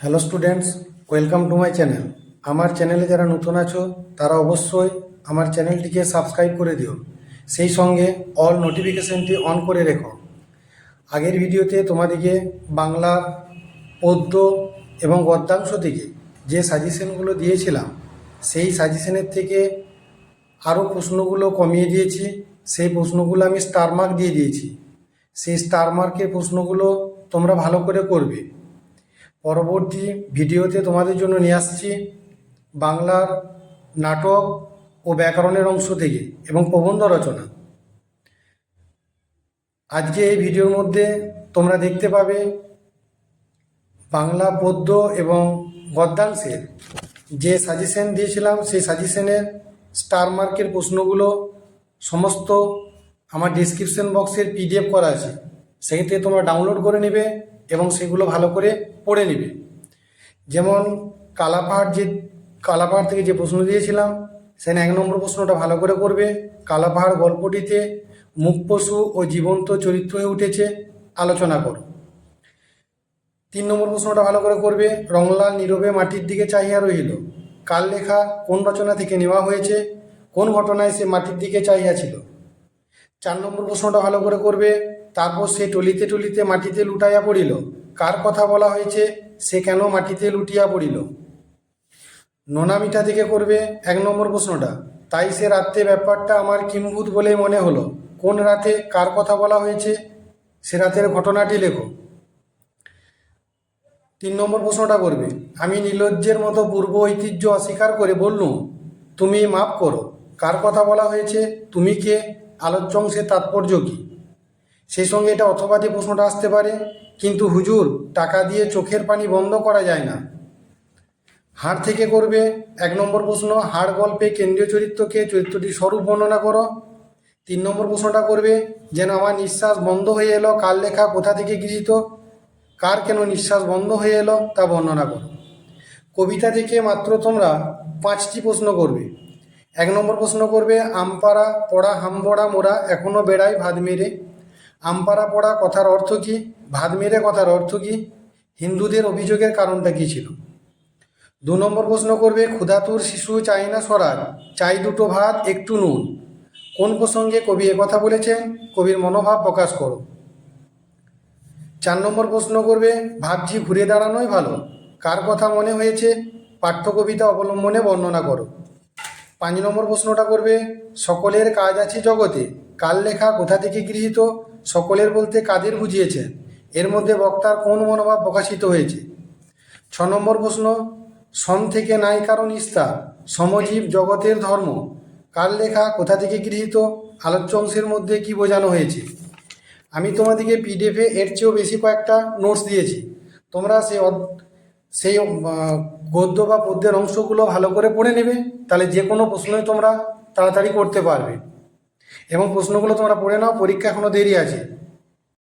Hello students, welcome to my channel. আমার চ্যানেলে যারা নতুন আছো, তারা অবশ্যই আমার চ্যানেলটিকে সাবস্ক্রাইব করে দিও। সেই সঙ্গে অল নোটিফিকেশনটি অন করে রেখো। আগের ভিডিওতে তোমাদেরকে বাংলা, পদ্য এবং গদ্যাংশ থেকে যে সাজেশনগুলো দিয়েছিলাম, সেই সাজেশনের থেকে আরও প্রশ্নগুলো কমিয়ে দিয়েছি। সেই প্রশ্নগুলো আমি স্টার মার্ক দিয়ে দিয়েছি। সেই স্টার মার্কের প্রশ্নগুলো তোমরা ভালো করে করবে। পরবর্তী ভিডিওতে তোমাদের জন্য নিয়ে আসছি বাংলার নাটক ও ব্যাকরণের অংশ থেকে এবং প্রবন্ধ রচনা। আজকে এই ভিডিওর মধ্যে তোমরা দেখতে পাবে বাংলা পদ্য এবং গদ্যাংশের যে সাজেশন দিয়েছিলাম, সেই সাজেশনের স্টার মার্কের প্রশ্নগুলো সমস্ত আমার ডিসক্রিপশন বক্সের পিডিএফ করা আছে। সেই থেকে তোমরা ডাউনলোড করে নেবে। এবং সেগুলো ভালো করে পড়ে নেবে। যেমন কালাপাহাড় যে, কালাপাহাড় থেকে যে প্রশ্ন দিয়েছিলাম, সেখানে এক নম্বর প্রশ্নটা ভালো করে করবে। কালাপাহাড় গল্পটিতে মুখ পশু ও জীবন্ত চরিত্র হয়ে উঠেছে, আলোচনা করো। তিন নম্বর প্রশ্নটা ভালো করে করবে, রংলাল নীরবে মাটির দিকে চাহিয়া রহিল। কাল লেখা কোন রচনা থেকে নেওয়া হয়েছে? কোন ঘটনায় সে মাটির দিকে চাহিয়া ছিল? চার নম্বর প্রশ্নটা ভালো করে করবে তারপর সে টলিতে টলিতে মাটিতে লুটাইয়া পড়িল। কার কথা বলা হয়েছে, সে কেন মাটিতে লুটিয়া পড়িল? নোনা মিঠা থেকে করবে এক নম্বর প্রশ্নটা। তাই সে রাত্রে ব্যাপারটা আমার কিম্ভূত বলেই মনে হলো। কোন রাতে কার কথা বলা হয়েছে, সে রাতের ঘটনাটি লেখো। তিন নম্বর প্রশ্নটা করবে, আমি নির্লজ্জের মতো পূর্ব ঐতিহ্য অস্বীকার করে বললুম তুমি মাপ করো। কার কথা বলা হয়েছে, তুমি কে আলোচ্য অংশের তাৎপর্য কী? সেই সঙ্গে এটা অথবাদি প্রশ্নটা আসতে পারে, কিন্তু হুজুর, টাকা দিয়ে চোখের পানি বন্ধ করা যায় না। হাড় থেকে করবে, এক নম্বর প্রশ্ন, হাড় গল্পে কেন্দ্রীয় চরিত্রকে চরিত্রটির স্বরূপ বর্ণনা করো। তিন নম্বর প্রশ্নটা করবে, যেন আমার নিঃশ্বাস বন্ধ হয়ে এলো, কার লেখা কোথা থেকে গৃহীত? কার কেন নিঃশ্বাস বন্ধ হয়ে এলো, তা বর্ণনা করো। কবিতা থেকে মাত্র তোমরা পাঁচটি প্রশ্ন করবে। এক নম্বর প্রশ্ন করবে, আমপাড়া, পড়া হামবড়া মোড়া এখনও বেড়ায় ভাত মেরে। আমপাড়া পড়া কথার অর্থ কী? ভাত মেরে কথার অর্থ কী? হিন্দুদের অভিযোগের কারণটা কী ছিল? দু নম্বর প্রশ্ন করবে, ক্ষুধাতুর শিশু চাই না স্বরাজ চাই দুটো ভাত, একটু নুন। কোন প্রসঙ্গে কবি কথা বলেছেন? কবির মনোভাব প্রকাশ করো। চার নম্বর প্রশ্ন করবে, ভাবছি ঘুরে দাঁড়ানোই ভালো। কার কথা মনে হয়েছে? পাঠ্য কবিতা অবলম্বনে বর্ণনা করো। পাঁচ নম্বর প্রশ্নটা করবে, সকলের কাজ আছে জগতে, কাল লেখা কোথা থেকে গৃহীত? সকলের বলতে কাদের বুঝিয়েছেন এর মধ্যে বক্তার কোন মনোভাব প্রকাশিত হয়েছে? ছ নম্বর প্রশ্ন, সম থেকে নাই কারণ ইস্তা, সমজীব জগতের ধর্ম। কার লেখা কোথা থেকে গৃহীত? আলোচ্য অংশের মধ্যে কি বোঝানো হয়েছে? আমি তোমাদেরকে পিডিএফে এর চেয়েও বেশি কয়েকটা নোটস দিয়েছি। তোমরা সেই সেই গদ্য বা পদ্যের অংশগুলো ভালো করে পড়ে নেবে। তাহলে যে কোনো প্রশ্নই তোমরা তাড়াতাড়ি করতে পারবে। এবং প্রশ্নগুলো তোমরা পড়ে নাও পরীক্ষা এখনও দেরি আছে।